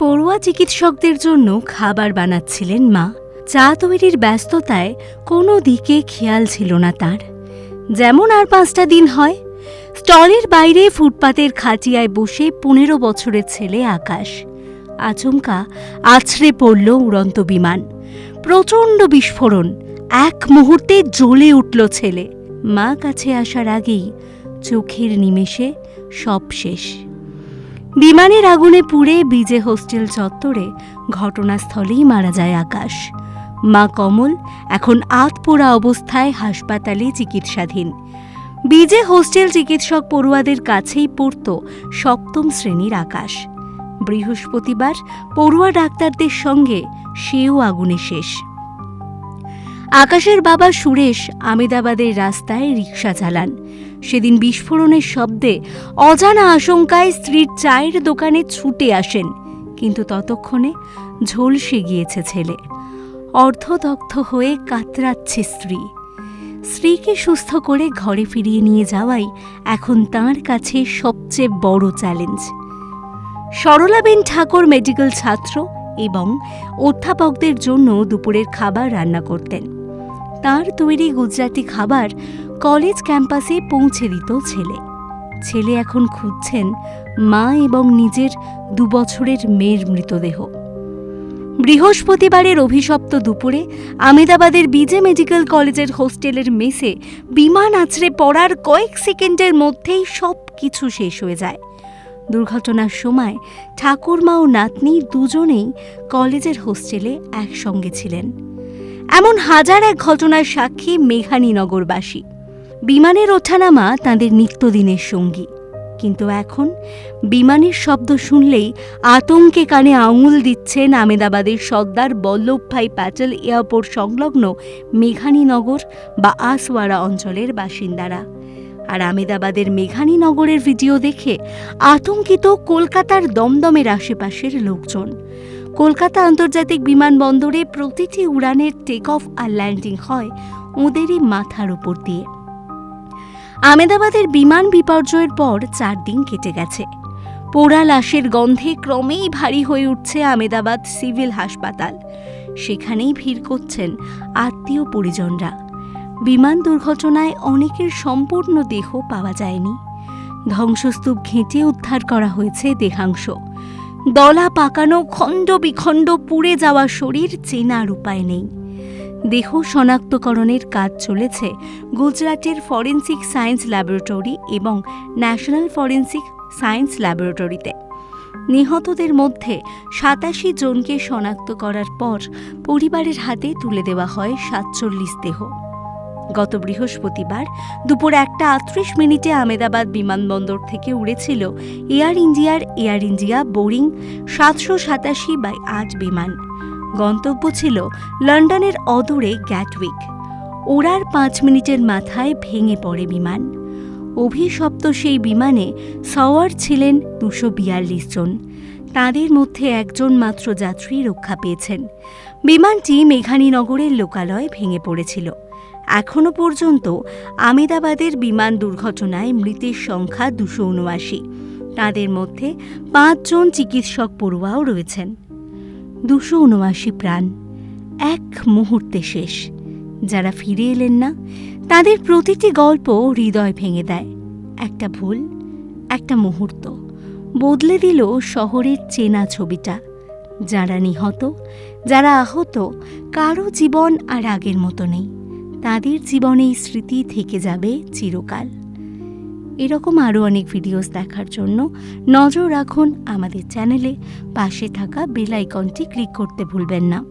পড়ুয়া চিকিৎসকদের জন্য খাবার বানাচ্ছিলেন মা। চা তৈরির ব্যস্ততায় কোনো দিকে খেয়াল ছিল না তার। যেমন আর পাঁচটা দিন হয়। স্টলের বাইরে ফুটপাতের খাটিয়ায় বসে পনেরো বছরের ছেলে আকাশ। আচমকা আছড়ে পড়ল উড়ন্ত বিমান। প্রচণ্ড বিস্ফোরণ। এক মুহূর্তে জ্বলে উঠল ছেলে। মা কাছে আসার আগেই চোখের নিমেষে সব শেষ। বিমানের আগুনে পুড়ে বিজে হোস্টেল চত্বরে ঘটনাস্থলেই মারা যায় আকাশ। মা কমল এখন আতপোড়া অবস্থায় হাসপাতালে চিকিৎসাধীন। বিজে হোস্টেল চিকিৎসক পড়ুয়াদের কাছেই পড়ত সপ্তম শ্রেণির আকাশ। বৃহস্পতিবার পড়ুয়া ডাক্তারদের সঙ্গে সেও আগুনে শেষ। আকাশের বাবা সুরেশ আমেদাবাদের রাস্তায় রিক্সা চালান। সেদিন বিস্ফোরণের শব্দে অজানা আশঙ্কায় স্ত্রীর চায়ের দোকানে ছুটে আসেন, কিন্তু ততক্ষণে ঝলসে গিয়েছে ছেলে। অর্ধদগ্ধ হয়ে কাতরাচ্ছে স্ত্রী। স্ত্রীকে সুস্থ করে ঘরে ফিরিয়ে নিয়ে যাওয়াই এখন তার কাছে সবচেয়ে বড় চ্যালেঞ্জ। সরলাবেন ঠাকুর মেডিকেল ছাত্র এবং অধ্যাপকদের জন্য দুপুরের খাবার রান্না করতেন। তার তৈরি গুজরাটি খাবার কলেজ ক্যাম্পাসে পৌঁছে দিত ছেলে। ছেলে এখন খুঁজছেন মা এবং নিজের দুবছরের মেয়ের মৃতদেহ। বৃহস্পতিবারের অভিশপ্ত দুপুরে আমেদাবাদের বিজে মেডিকেল কলেজের হোস্টেলের মেসে বিমান আছড়ে পড়ার কয়েক সেকেন্ডের মধ্যেই সব কিছু শেষ হয়ে যায়। দুর্ঘটনার সময় ঠাকুরমা ও নাতনি দুজনেই কলেজের হোস্টেলে একসঙ্গে ছিলেন। এমন হাজার এক ঘটনার সাক্ষী মেঘানীনগরবাসী বিমানের ওঠানামা তাঁদের নিত্যদিনের সঙ্গী। কিন্তু এখন বিমানের শব্দ শুনলেই আতঙ্কে কানে আঙুল দিচ্ছেন আমেদাবাদের সর্দার বল্লভভাই প্যাটেল এয়ারপোর্ট সংলগ্ন মেঘানীনগর বা আসওয়ারা অঞ্চলের বাসিন্দারা। আর আমেদাবাদের মেঘানীনগরের ভিডিও দেখে আতঙ্কিত কলকাতার দমদমের আশেপাশের লোকজন। কলকাতা আন্তর্জাতিক বিমানবন্দরে প্রতিটি উড়ানের টেক অফ আর ল্যান্ডিং হয় ওদেরই মাথার উপর দিয়ে। আমেদাবাদের বিমান বিপর্যয়ের পর চার দিন কেটে গেছে। পোড়া লাশের গন্ধে ক্রমেই ভারী হয়ে উঠছে আমেদাবাদ সিভিল হাসপাতাল। সেখানেই ভিড় করছেন আত্মীয় পরিজনরা। বিমান দুর্ঘটনায় অনেকের সম্পূর্ণ দেহ পাওয়া যায়নি। ধ্বংসস্তূপ ঘেঁটে উদ্ধার করা হয়েছে দেহাংশ। দলা পাকানো খণ্ড বিখণ্ড পুড়ে যাওয়া শরীর চেনার উপায় নেই। দেহ শনাক্তকরণের কাজ চলেছে গুজরাটের ফরেন্সিক সায়েন্স ল্যাবরেটরি এবং ন্যাশনাল ফরেন্সিক সায়েন্স ল্যাবরেটরিতে। নিহতদের মধ্যে সাতাশি জনকে শনাক্ত করার পর পরিবারের হাতে তুলে দেওয়া হয় সাতচল্লিশ দেহ। গত বৃহস্পতিবার দুপুর একটা আটত্রিশ মিনিটে আমেদাবাদ বিমানবন্দর থেকে উড়েছিল এয়ার ইন্ডিয়ার এয়ার ইন্ডিয়া বোরিং সাতশো সাতাশি বাই আট বিমান। গন্তব্য ছিল লন্ডনের অদূরে গ্যাটউইক ওড়ার পাঁচ মিনিটের মাথায় ভেঙে পড়ে বিমান। অভিশপ্ত সেই বিমানে সওয়ার ছিলেন দুশো বিয়াল্লিশ জন। তাঁদের মধ্যে একজন মাত্র যাত্রী রক্ষা পেয়েছেন। বিমানটি মেঘানীনগরের লোকালয়ে ভেঙে পড়েছিল। এখনও পর্যন্ত আমেদাবাদের বিমান দুর্ঘটনায় মৃতের সংখ্যা দুশো উনআশি তাদের মধ্যে পাঁচজন চিকিৎসক পড়ুয়াও রয়েছেন। দুশো উনআশি প্রাণ এক মুহূর্তে শেষ। যারা ফিরে এলেন না, তাদের প্রতিটি গল্প হৃদয় ভেঙে দেয়। একটা ভুল, একটা মুহূর্ত বদলে দিল শহরের চেনা ছবিটা। যারা নিহত, যারা আহত, কারও জীবন আর আগের মতো নেই। তাদের জীবনে স্মৃতি থেকে যাবে চিরকাল। এরকম আরও অনেক ভিডিওস দেখার জন্য নজর রাখুন আমাদের চ্যানেলে। পাশে থাকা বেল আইকনটি ক্লিক করতে ভুলবেন না।